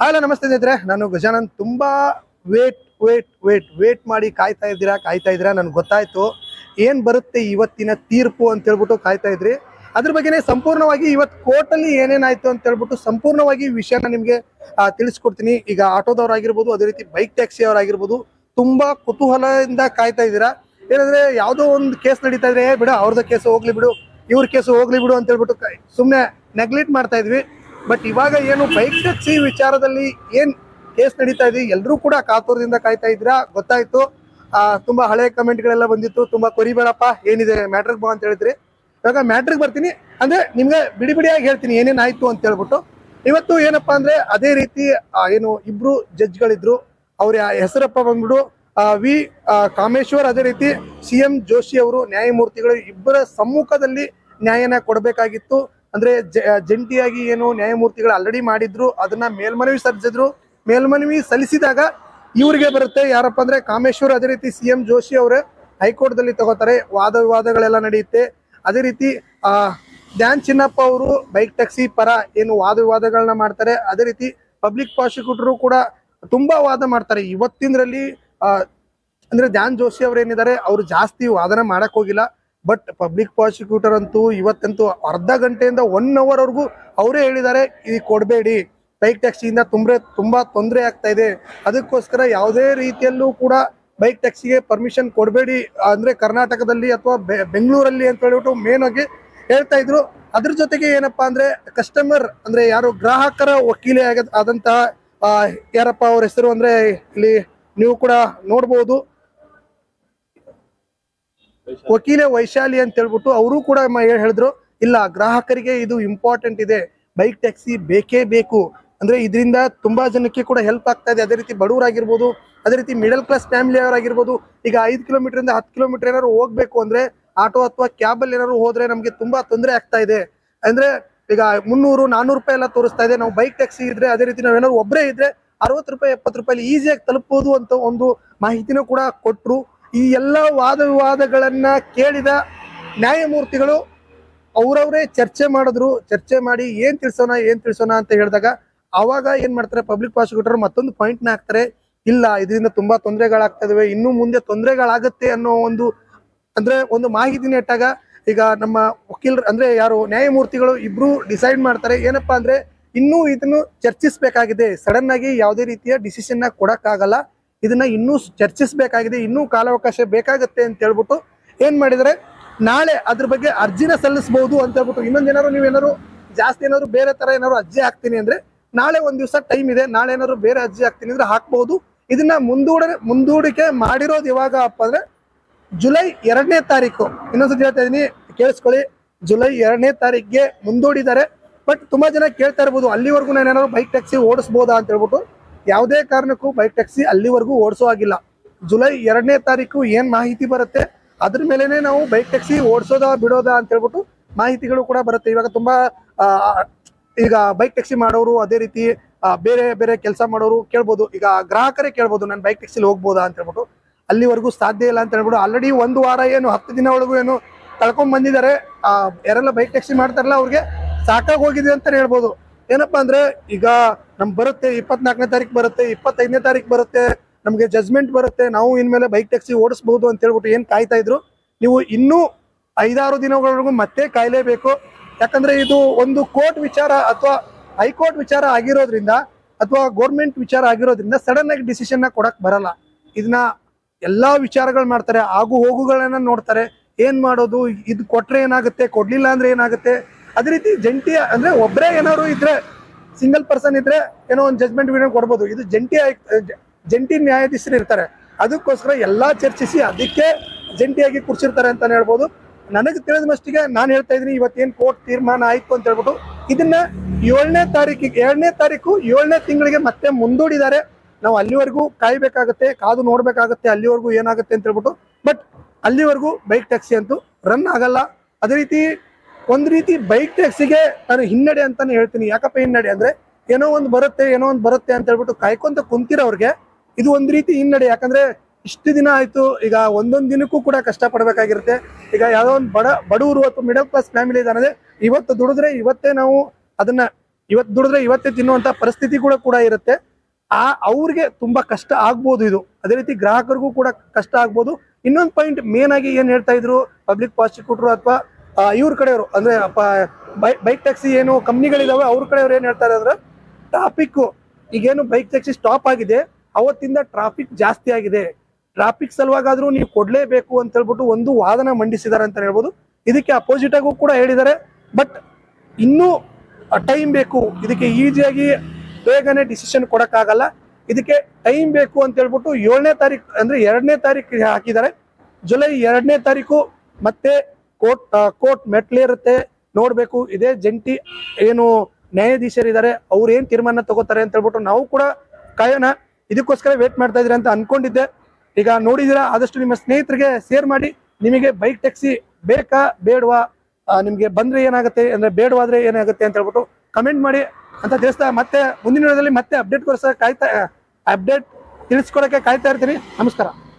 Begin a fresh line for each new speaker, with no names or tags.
Hello ನಮಸ್ತೆ ಸ್ನೇಹಿತರೆ. ನಾನು ಗಜಾನನ್. ತುಂಬಾ ವೇಟ್ ವೇಟ್ ವೇಟ್ ವೇಟ್ ಮಾಡಿ ಕಾಯ್ತಾ ಇದ್ದೀರಾ ಕಾಯ್ತಾ ಇದ್ದೀರಾ? ನನ್ಗೆ ಗೊತ್ತಾಯ್ತು. ಏನ್ ಬರುತ್ತೆ ಇವತ್ತಿನ ತೀರ್ಪು ಅಂತ ಹೇಳ್ಬಿಟ್ಟು ಕಾಯ್ತಾ ಇದ್ರಿ. ಅದ್ರ ಬಗ್ಗೆನೇ ಸಂಪೂರ್ಣವಾಗಿ ಇವತ್ತು ಕೋರ್ಟಲ್ಲಿ ಏನೇನಾಯ್ತು ಅಂತ ಹೇಳ್ಬಿಟ್ಟು ಸಂಪೂರ್ಣವಾಗಿ ವಿಷಯನ ನಿಮ್ಗೆ ತಿಳಿಸ್ಕೊಡ್ತೀನಿ. ಈಗ ಆಟೋದವ್ರಾಗಿರ್ಬೋದು ಅದೇ ರೀತಿ ಬೈಕ್ ಟ್ಯಾಕ್ಸಿ ಅವರಾಗಿರ್ಬೋದು ತುಂಬಾ ಕುತೂಹಲದಿಂದ ಕಾಯ್ತಾ ಇದ್ದೀರಾ. ಏನಂದ್ರೆ ಯಾವ್ದೋ ಒಂದು ಕೇಸ್ ನಡೀತಾ ಇದ್ರೆ "ಏ, ಬಿಡು ಅವ್ರದ್ದು ಕೇಸ್ ಹೋಗ್ಲಿ ಬಿಡು ಇವ್ರ ಕೇಸು ಹೋಗ್ಲಿ ಬಿಡು ಅಂತ ಹೇಳ್ಬಿಟ್ಟು ಸುಮ್ಮನೆ ನೆಗ್ಲೆಕ್ಟ್ ಮಾಡ್ತಾ ಇದ್ವಿ. ಬಟ್ ಇವಾಗ ಏನು ಬೈಕ್ ಟ್ಯಾಕ್ಸಿ ವಿಚಾರದಲ್ಲಿ ಏನ್ ಕೇಸ್ ನಡೀತಾ ಇದೆ ಎಲ್ಲರೂ ಕೂಡ ಕಾತುರದಿಂದ ಕಾಯ್ತಾ ಇದ್ರ ಗೊತ್ತಾಯ್ತು. ತುಂಬಾ ಹಳೆ ಕಮೆಂಟ್ಗಳೆಲ್ಲ ಬಂದಿತ್ತು, ತುಂಬಾ ಕೊರಿಬೇಡಪ್ಪ ಏನಿದೆ, ಮ್ಯಾಟ್ರಿಕ್ ಬಾ ಅಂತ ಹೇಳಿದ್ರಿ. ಇವಾಗ ಮ್ಯಾಟ್ರಿಕ್ ಬರ್ತೀನಿ, ಅಂದ್ರೆ ನಿಮ್ಗೆ ಬಿಡಿ ಬಿಡಿಯಾಗಿ ಹೇಳ್ತೀನಿ, ಏನೇನಾಯ್ತು ಅಂತ ಹೇಳ್ಬಿಟ್ಟು. ಇವತ್ತು ಏನಪ್ಪಾ ಅಂದ್ರೆ ಅದೇ ರೀತಿ ಏನು ಇಬ್ರು ಜಡ್ಜ್ಗಳಿದ್ರು ಅವ್ರ ಹೆಸರಪ್ಪ ಬಂದ್ಬಿಡು ವಿ ಕಾಮೇಶ್ವರ್ ಅದೇ ರೀತಿ ಸಿ ಎಂ ಜೋಶಿ ಅವರು ನ್ಯಾಯಮೂರ್ತಿಗಳು ಇಬ್ಬರ ಸಮ್ಮುಖದಲ್ಲಿ ನ್ಯಾಯನ ಕೊಡಬೇಕಾಗಿತ್ತು. ಅಂದ್ರೆ ಜಂಟಿಯಾಗಿ ಏನು ನ್ಯಾಯಮೂರ್ತಿಗಳು ಆಲ್ರೆಡಿ ಮಾಡಿದ್ರು, ಅದನ್ನ ಮೇಲ್ಮನವಿ ಸಲ್ಲಿಸಿದ್ರು ಮೇಲ್ಮನವಿ ಸಲ್ಲಿಸಿದಾಗ ಇವರಿಗೆ ಬರುತ್ತೆ, ಯಾರಪ್ಪ ಅಂದ್ರೆ ಕಾಮೇಶ್ವರ್, ಅದೇ ರೀತಿ ಸಿ ಎಂ ಜೋಶಿ ಅವರೇ ಹೈಕೋರ್ಟ್ ದಲ್ಲಿ ತಗೋತಾರೆ. ವಾದ ವಿವಾದಗಳೆಲ್ಲ ನಡೆಯುತ್ತೆ. ಅದೇ ರೀತಿ, ಆ, ಧ್ಯಾನ್ ಚಿನ್ನಪ್ಪ ಅವರು ಬೈಕ್ ಟ್ಯಾಕ್ಸಿ ಪರ ಏನು ವಾದ ವಿವಾದಗಳನ್ನ ಮಾಡ್ತಾರೆ. ಅದೇ ರೀತಿ ಪಬ್ಲಿಕ್ ಪ್ರಾಸಿಕ್ಯೂಟರ್ ಕೂಡ ತುಂಬಾ ವಾದ ಮಾಡ್ತಾರೆ. ಇವತ್ತಿನರಲ್ಲಿ ಅಂದ್ರೆ ಧ್ಯಾನ್ ಜೋಶಿ ಅವ್ರು ಏನಿದ್ದಾರೆ, ಅವ್ರು ಜಾಸ್ತಿ ವಾದನ ಮಾಡಕ್ ಹೋಗಿಲ್ಲ. ಬಟ್ ಪಬ್ಲಿಕ್ ಪ್ರಾಸಿಕ್ಯೂಟರ್ ಅಂತೂ ಇವತ್ತಂತೂ ಅರ್ಧ ಗಂಟೆಯಿಂದ ಒನ್ ಅವರ್ ವರೆಗೂ ಅವರೇ ಹೇಳಿದ್ದಾರೆ, ಇದು ಕೊಡಬೇಡಿ ಬೈಕ್ ಟ್ಯಾಕ್ಸಿಯಿಂದ ತುಂಬ ತುಂಬ ತೊಂದರೆ ಆಗ್ತಾ ಇದೆ. ಅದಕ್ಕೋಸ್ಕರ ಯಾವುದೇ ರೀತಿಯಲ್ಲೂ ಕೂಡ ಬೈಕ್ ಟ್ಯಾಕ್ಸಿಗೆ ಪರ್ಮಿಷನ್ ಕೊಡಬೇಡಿ ಅಂದರೆ ಕರ್ನಾಟಕದಲ್ಲಿ ಅಥವಾ ಬೆಂಗಳೂರಲ್ಲಿ ಅಂತ ಹೇಳಿಬಿಟ್ಟು ಮೇನ್ ಆಗಿ ಹೇಳ್ತಾ ಇದ್ರು. ಅದ್ರ ಜೊತೆಗೆ ಏನಪ್ಪಾ ಅಂದರೆ ಕಸ್ಟಮರ್ ಅಂದರೆ ಯಾರು ಗ್ರಾಹಕರ ವಕೀಲೆ ಆಗ, ಆದಂತಹ ಯಾರಪ್ಪ ಅವ್ರ ಹೆಸರು ಅಂದರೆ ಇಲ್ಲಿ ನೀವು ಕೂಡ ನೋಡ್ಬೋದು. ವಕೀಲೆ ವೈಶಾಲಿ ಅಂತ ಹೇಳ್ಬಿಟ್ಟು ಅವರು ಕೂಡ ಹೇಳಿದ್ರು, ಇಲ್ಲ, ಗ್ರಾಹಕರಿಗೆ ಇದು ಇಂಪಾರ್ಟೆಂಟ್ ಇದೆ, ಬೈಕ್, ಟ್ಯಾಕ್ಸಿ ಬೇಕೇ ಬೇಕು. ಅಂದ್ರೆ ಇದರಿಂದ ತುಂಬಾ ಜನಕ್ಕೆ ಕೂಡ ಹೆಲ್ಪ್ ಆಗ್ತಾ ಇದೆ. ಅದೇ ರೀತಿ ಬಡವರಾಗಿರ್ಬೋದು ಅದೇ ರೀತಿ ಮಿಡಲ್ ಕ್ಲಾಸ್ ಫ್ಯಾಮಿಲಿ ಅವರಾಗಿರ್ಬೋದು, ಈಗ ಐದು ಕಿಲೋಮೀಟರ್ ಇಂದ ಹತ್ತು ಕಿಲೋಮೀಟರ್ ಏನಾದ್ರು ಹೋಗ್ಬೇಕು ಅಂದ್ರೆ ಆಟೋ ಅಥವಾ ಕ್ಯಾಬ್ ಅಲ್ಲಿ ಏನಾದ್ರು ಹೋದ್ರೆ ನಮಗೆ ತುಂಬಾ ತೊಂದರೆ ಆಗ್ತಾ ಇದೆ. ಅಂದ್ರೆ ಈಗ ಮುನ್ನೂರು, ನಾನೂರು ರೂಪಾಯಿ ಎಲ್ಲ ತೋರಿಸ್ತಾ ಇದೆ. ನಾವು ಬೈಕ್, ಟ್ಯಾಕ್ಸಿ ಇದ್ರೆ, ಅದೇ ರೀತಿ ನಾವೇನಾದ್ರು ಒಬ್ಬರೇ ಇದ್ರೆ ಅರವತ್ತು ರೂಪಾಯಿ, ಎಪ್ಪತ್ತು ರೂಪಾಯಿ ಈಸಿಯಾಗಿ ತಲುಪಬಹುದು ಅಂತ ಒಂದು ಮಾಹಿತಿನೂ ಕೂಡ ಕೊಟ್ರು. ಈ ಎಲ್ಲ ವಾದ ವಿವಾದಗಳನ್ನ ಕೇಳಿದ ನ್ಯಾಯಮೂರ್ತಿಗಳು ಅವರವರೇ ಚರ್ಚೆ ಮಾಡಿದ್ರು. ಚರ್ಚೆ ಮಾಡಿ ಏನ್ ತಿಳ್ಸೋಣ ಏನ್ ತಿಳ್ಸೋಣ ಅಂತ ಹೇಳಿದಾಗ ಅವಾಗ ಏನ್ ಮಾಡ್ತಾರೆ ಪಬ್ಲಿಕ್ ಪ್ರಾಸಿಕ್ಯೂಟರ್ ಮತ್ತೊಂದು ಪಾಯಿಂಟ್ನ ಹಾಕ್ತಾರೆ. ಇಲ್ಲ, ಇದರಿಂದ ತುಂಬಾ ತೊಂದರೆಗಳಾಗ್ತಾ ಇದಾವೆ ಇನ್ನು ಮುಂದೆ ತೊಂದರೆಗಳಾಗತ್ತೆ ಅನ್ನೋ ಒಂದು, ಅಂದ್ರೆ ಒಂದು ಮಾಹಿತಿ ನೆಟ್ಟಾಗ ಈಗ ನಮ್ಮ ವಕೀಲರು ಅಂದ್ರೆ ಯಾರು, ನ್ಯಾಯಮೂರ್ತಿಗಳು ಇಬ್ರು ಡಿಸೈಡ್ ಮಾಡ್ತಾರೆ. ಏನಪ್ಪಾ ಅಂದ್ರೆ ಇನ್ನೂ ಇದನ್ನು ಚರ್ಚಿಸಬೇಕಾಗಿದೆ. ಸಡನ್ ಆಗಿ ಯಾವುದೇ ರೀತಿಯ ಡಿಸಿಷನ್ನ ಕೊಡಕ್ಕಾಗಲ್ಲ. ಇದನ್ನ ಇನ್ನೂ ಚರ್ಚಿಸಬೇಕಾಗಿದೆ, ಇನ್ನೂ ಕಾಲಾವಕಾಶ ಬೇಕಾಗತ್ತೆ ಅಂತ ಹೇಳ್ಬಿಟ್ಟು ಏನ್ ಮಾಡಿದರೆ ನಾಳೆ ಅದ್ರ ಬಗ್ಗೆ ಅರ್ಜಿನ ಸಲ್ಲಿಸಬಹುದು ಅಂತ ಹೇಳ್ಬಿಟ್ಟು ಇನ್ನೊಂದೇನಾದ್ರು ನೀವೇನಾದ್ರು ಜಾಸ್ತಿ ಏನಾದ್ರು ಬೇರೆ ತರ ಏನಾದ್ರು ಅರ್ಜಿ ಹಾಕ್ತೀನಿ ಅಂದ್ರೆ ನಾಳೆ ಒಂದ್ ದಿವಸ ಟೈಮ್ ಇದೆ, ನಾಳೆ ಏನಾದ್ರು ಬೇರೆ ಅರ್ಜಿ ಹಾಕ್ತೀನಿ ಅಂದ್ರೆ ಹಾಕ್ಬಹುದು ಇದನ್ನ ಮುಂದೂಡ, ಮುಂದೂಡಿಕೆ ಮಾಡಿರೋದು ಇವಾಗ ಅಪ್ಪ ಅಂದ್ರೆ ಜುಲೈ ಎರಡನೇ ತಾರೀಕು. ಇನ್ನೊಂದ್ಸತಿ ಹೇಳ್ತಾ ಇದೀನಿ, ಕೇಳಿಸ್ಕೊಳ್ಳಿ. ಜುಲೈ ಎರಡನೇ ತಾರೀಕಿಗೆ ಮುಂದೂಡಿದ್ದಾರೆ. ಬಟ್ ತುಂಬಾ ಜನ ಕೇಳ್ತಾ ಇರ್ಬೋದು, ಅಲ್ಲಿವರೆಗೂ ನಾನು ಏನಾದ್ರು ಬೈಕ್ ಟ್ಯಾಕ್ಸಿ ಓಡಿಸ್ಬೋದಾ ಅಂತ ಹೇಳ್ಬಿಟ್ಟು. ಯಾವುದೇ ಕಾರಣಕ್ಕೂ ಬೈಕ್ ಟ್ಯಾಕ್ಸಿ ಅಲ್ಲಿವರೆಗೂ ಓಡಿಸೋ ಆಗಿಲ್ಲ ಜುಲೈ ಎರಡನೇ ತಾರೀಕು ಏನ್ ಮಾಹಿತಿ ಬರುತ್ತೆ? ಅದ್ರ ಮೇಲೇನೆ ನಾವು ಬೈಕ್ ಟ್ಯಾಕ್ಸಿ ಓಡಿಸೋದ ಬಿಡೋದಾ ಅಂತ ಹೇಳ್ಬಿಟ್ಟು ಮಾಹಿತಿಗಳು ಕೂಡ ಬರುತ್ತೆ. ಇವಾಗ ತುಂಬಾ ಈಗ ಬೈಕ್ ಟ್ಯಾಕ್ಸಿ ಮಾಡೋರು ಅದೇ ರೀತಿ ಬೇರೆ ಬೇರೆ ಕೆಲಸ ಮಾಡೋರು ಕೇಳ್ಬೋದು. ಈಗ ಗ್ರಾಹಕರೇ ಕೇಳ್ಬೋದು, ನಾನು ಬೈಕ್ ಟ್ಯಾಕ್ಸಿಲಿ ಹೋಗ್ಬೋದಾ? ಅಂತ ಹೇಳ್ಬಿಟ್ಟು. ಅಲ್ಲಿವರೆಗೂ ಸಾಧ್ಯ ಇಲ್ಲ ಅಂತ ಹೇಳ್ಬಿಟ್ಟು ಆಲ್ರೆಡಿ ಒಂದು ವಾರ ಏನು, ಹತ್ತು ದಿನ ಒಳಗೂ ಏನು ಕಳ್ಕೊಂಡ್ ಬಂದಿದ್ದಾರೆ. ಯಾರೆಲ್ಲ ಬೈಕ್ ಟ್ಯಾಕ್ಸಿ ಮಾಡ್ತಾರಲ್ಲ ಅವ್ರಿಗೆ ಸಾಕಾಗಿ ಹೋಗಿದೆ ಅಂತಾನೆ ಹೇಳ್ಬೋದು. ಏನಪ್ಪಾ ಅಂದ್ರೆ ಈಗ ನಮ್ ಬರುತ್ತೆ ಇಪ್ಪತ್ನಾಲ್ಕನೇ ತಾರೀಕು ಬರುತ್ತೆ, ಇಪ್ಪತ್ತೈದನೇ ತಾರೀಕು ಬರುತ್ತೆ, ನಮ್ಗೆ ಜಜ್ಮೆಂಟ್ ಬರುತ್ತೆ, ನಾವು ಇನ್ಮೇಲೆ ಬೈಕ್ ಟ್ಯಾಕ್ಸಿ ಓಡಿಸಬಹುದು ಅಂತ ಹೇಳ್ಬಿಟ್ಟು ಏನ್ ಕಾಯ್ತಾ ಇದ್ರು? ನೀವು ಇನ್ನೂ ಐದಾರು ದಿನಗಳವರೆಗೂ ಮತ್ತೆ ಕಾಯ್ಲೇಬೇಕು. ಯಾಕಂದ್ರೆ ಇದು ಒಂದು ಕೋರ್ಟ್ ವಿಚಾರ ಅಥವಾ ಹೈಕೋರ್ಟ್ ವಿಚಾರ ಆಗಿರೋದ್ರಿಂದ ಅಥವಾ ಗೌರ್ಮೆಂಟ್ ವಿಚಾರ ಆಗಿರೋದ್ರಿಂದ ಸಡನ್ ಆಗಿ ಡಿಸಿಷನ್ನ ಕೊಡಕ್ ಬರಲ್ಲ. ಇದನ್ನ ಎಲ್ಲಾ ವಿಚಾರಗಳು ಮಾಡ್ತಾರೆ, ಆಗು ಹೋಗುಗಳನ್ನ ನೋಡ್ತಾರೆ. ಏನ್ ಮಾಡೋದು? ಇದು ಕೊಟ್ರೆ ಏನಾಗುತ್ತೆ? ಕೊಡ್ಲಿಲ್ಲ ಅಂದ್ರೆ ಏನಾಗುತ್ತೆ? ಅದೇ ರೀತಿ ಜಂಟಿ ಅಂದ್ರೆ ಒಬ್ಬರೇ ಏನಾದ್ರು ಇದ್ರೆ ಸಿಂಗಲ್ ಪರ್ಸನ್ ಇದ್ರೆ ಏನೋ ಒಂದು ಜಜ್ಮೆಂಟ್ ವಿಡಿಯೋ ಕೊಡ್ಬೋದು. ಇದು ಜಂಟಿ ಜಂಟಿ ನ್ಯಾಯಾಧೀಶರು ಇರ್ತಾರೆ. ಅದಕ್ಕೋಸ್ಕರ ಎಲ್ಲಾ ಚರ್ಚಿಸಿ ಅದಕ್ಕೆ ಜಂಟಿಯಾಗಿ ಕೂರ್ಸಿರ್ತಾರೆ ಅಂತಾನೆ ಹೇಳ್ಬೋದು. ನನಗೆ ತಿಳಿದ ಮಷ್ಟಿಗೆ ನಾನು ಹೇಳ್ತಾ ಇದ್ದೀನಿ ಏನು ಕೋರ್ಟ್ ತೀರ್ಮಾನ ಆಯ್ತು ಅಂತ ಹೇಳ್ಬಿಟ್ಟು ಇದನ್ನ ಏಳನೇ ತಾರೀಕಿಗೆ, ಏಳನೇ ತಾರೀಕು, ಏಳನೇ ತಿಂಗಳಿಗೆ ಮತ್ತೆ ಮುಂದೂಡಿದ್ದಾರೆ. ನಾವು ಅಲ್ಲಿವರೆಗೂ ಕಾಯ್ಬೇಕಾಗತ್ತೆ, ಕಾದು ನೋಡ್ಬೇಕಾಗತ್ತೆ, ಅಲ್ಲಿವರೆಗೂ ಏನಾಗುತ್ತೆ ಅಂತ ಹೇಳ್ಬಿಟ್ಟು. ಬಟ್ ಅಲ್ಲಿವರೆಗೂ ಬೈಕ್ ಟ್ಯಾಕ್ಸಿ ಅಂತೂ ರನ್ ಆಗಲ್ಲ. ಅದೇ ರೀತಿ ಒಂದ್ ರೀತಿ ಬೈಕ್ ಟ್ಯಾಕ್ಸಿಗೆ ನಾನು ಹಿನ್ನಡೆ ಅಂತಾನೆ ಹೇಳ್ತೀನಿ. ಯಾಕಪ್ಪ ಹಿನ್ನಡೆ ಅಂದ್ರೆ ಏನೋ ಒಂದು ಬರುತ್ತೆ, ಏನೋ ಒಂದು ಬರುತ್ತೆ ಅಂತ ಹೇಳ್ಬಿಟ್ಟು ಕಾಯ್ಕೊಂತ ಕುಂತಿರೋರ್ಗೆ ಇದು ಒಂದು ರೀತಿ ಹಿನ್ನಡೆ. ಯಾಕಂದ್ರೆ ಇಷ್ಟು ದಿನ ಆಯ್ತು, ಈಗ ಒಂದೊಂದ್ ದಿನಕ್ಕೂ ಕೂಡ ಕಷ್ಟ ಪಡ್ಬೇಕಾಗಿರುತ್ತೆ ಈಗ ಯಾವುದೋ ಒಂದು ಬಡ ಬಡವರು ಅಥವಾ ಮಿಡಲ್ ಕ್ಲಾಸ್ ಫ್ಯಾಮಿಲಿ ಇದಾನಂದ್ರೆ ಇವತ್ತು ದುಡಿದ್ರೆ ಇವತ್ತೇ ನಾವು ಅದನ್ನ ಇವತ್ತು ದುಡಿದ್ರೆ ಇವತ್ತೇ ತಿನ್ನುವಂತ ಪರಿಸ್ಥಿತಿ ಕೂಡ ಕೂಡ ಇರುತ್ತೆ. ಆ ಅವ್ರಿಗೆ ತುಂಬಾ ಕಷ್ಟ ಆಗ್ಬೋದು ಇದು. ಅದೇ ರೀತಿ ಗ್ರಾಹಕರಿಗೂ ಕೂಡ ಕಷ್ಟ ಆಗ್ಬೋದು. ಇನ್ನೊಂದು ಪಾಯಿಂಟ್ ಮೇನ್ ಆಗಿ ಏನ್ ಹೇಳ್ತಾ ಇದ್ರು? ಪಬ್ಲಿಕ್ ಪ್ರಾಸಿಕ್ಯೂಟರ್ ಅಥವಾ ಇವ್ರ ಕಡೆಯವರು, ಅಂದ್ರೆ ಬೈಕ್ ಟ್ಯಾಕ್ಸಿ ಏನು ಕಂಪ್ನಿಗಳಿದಾವೆ, ಅವ್ರ ಕಡೆಯವ್ರು ಏನ್ ಹೇಳ್ತಾರೆ ಅಂದ್ರೆ ಟ್ರಾಫಿಕ್ ಈಗೇನು ಬೈಕ್ ಟ್ಯಾಕ್ಸಿ ಸ್ಟಾಪ್ ಆಗಿದೆ, ಅವತ್ತಿಂದ ಟ್ರಾಫಿಕ್ ಜಾಸ್ತಿ ಆಗಿದೆ. ಟ್ರಾಫಿಕ್ ಸಲುವಾಗಾದ್ರೂ ನೀವು ಕೊಡ್ಲೇಬೇಕು ಅಂತ ಹೇಳ್ಬಿಟ್ಟು ಒಂದು ವಾದನ ಮಂಡಿಸಿದ್ದಾರೆ ಅಂತ ಹೇಳ್ಬೋದು. ಇದಕ್ಕೆ ಅಪೋಸಿಟ್ ಆಗೂ ಕೂಡ ಹೇಳಿದ್ದಾರೆ. ಬಟ್ ಇನ್ನೂ ಟೈಮ್ ಬೇಕು. ಇದಕ್ಕೆ ಈಸಿಯಾಗಿ ಬೇಗನೆ ಡಿಸಿಷನ್ ಕೊಡಕ್ಕಾಗಲ್ಲ. ಇದಕ್ಕೆ ಟೈಮ್ ಬೇಕು ಅಂತ ಹೇಳ್ಬಿಟ್ಟು ಏಳನೇ ತಾರೀಕು ಅಂದ್ರೆ ಎರಡನೇ ತಾರೀಕು ಹಾಕಿದ್ದಾರೆ. ಜುಲೈ ಎರಡನೇ ತಾರೀಕು ಮತ್ತೆ ಕೋರ್ಟ್ ಕೋರ್ಟ್ ಮೆಟ್ಲಿರುತ್ತೆ ನೋಡ್ಬೇಕು. ಇದೇ ಜಂಟಿ ಏನು ನ್ಯಾಯಾಧೀಶರಿದ್ದಾರೆ, ಅವ್ರು ಏನ್ ತೀರ್ಮಾನ ತಗೋತಾರೆ ಅಂತ ಹೇಳ್ಬಿಟ್ಟು ನಾವು ಕೂಡ ಕಾಯೋಣ. ಇದಕ್ಕೋಸ್ಕರ ವೇಟ್ ಮಾಡ್ತಾ ಇದ್ದೀರಾ ಅಂತ ಅನ್ಕೊಂಡಿದ್ದೆ. ಈಗ ನೋಡಿದಿರಾ ಆದಷ್ಟು ನಿಮ್ಮ ಸ್ನೇಹಿತರಿಗೆ ಶೇರ್ ಮಾಡಿ. ನಿಮಗೆ ಬೈಕ್ ಟ್ಯಾಕ್ಸಿ ಬೇಕಾ, ಬೇಡವಾ? ನಿಮಗೆ ನಿಮ್ಗೆ ಬಂದ್ರೆ ಏನಾಗುತ್ತೆ, ಅಂದ್ರೆ ಬೇಡವಾದ್ರೆ ಏನಾಗುತ್ತೆ ಅಂತ ಹೇಳ್ಬಿಟ್ಟು ಕಮೆಂಟ್ ಮಾಡಿ. ಅಂತ ತಿಳಿಸ್ತಾ ಮತ್ತೆ ಮುಂದಿನ ದಿನದಲ್ಲಿ ಮತ್ತೆ ಅಪ್ಡೇಟ್ ಕೊಡ್ಸ ಕಾಯ್ತಾ ಅಪ್ಡೇಟ್ ತಿಳಿಸ್ಕೊಡಕ್ಕೆ ಕಾಯ್ತಾ ಇರ್ತೀನಿ. ನಮಸ್ಕಾರ.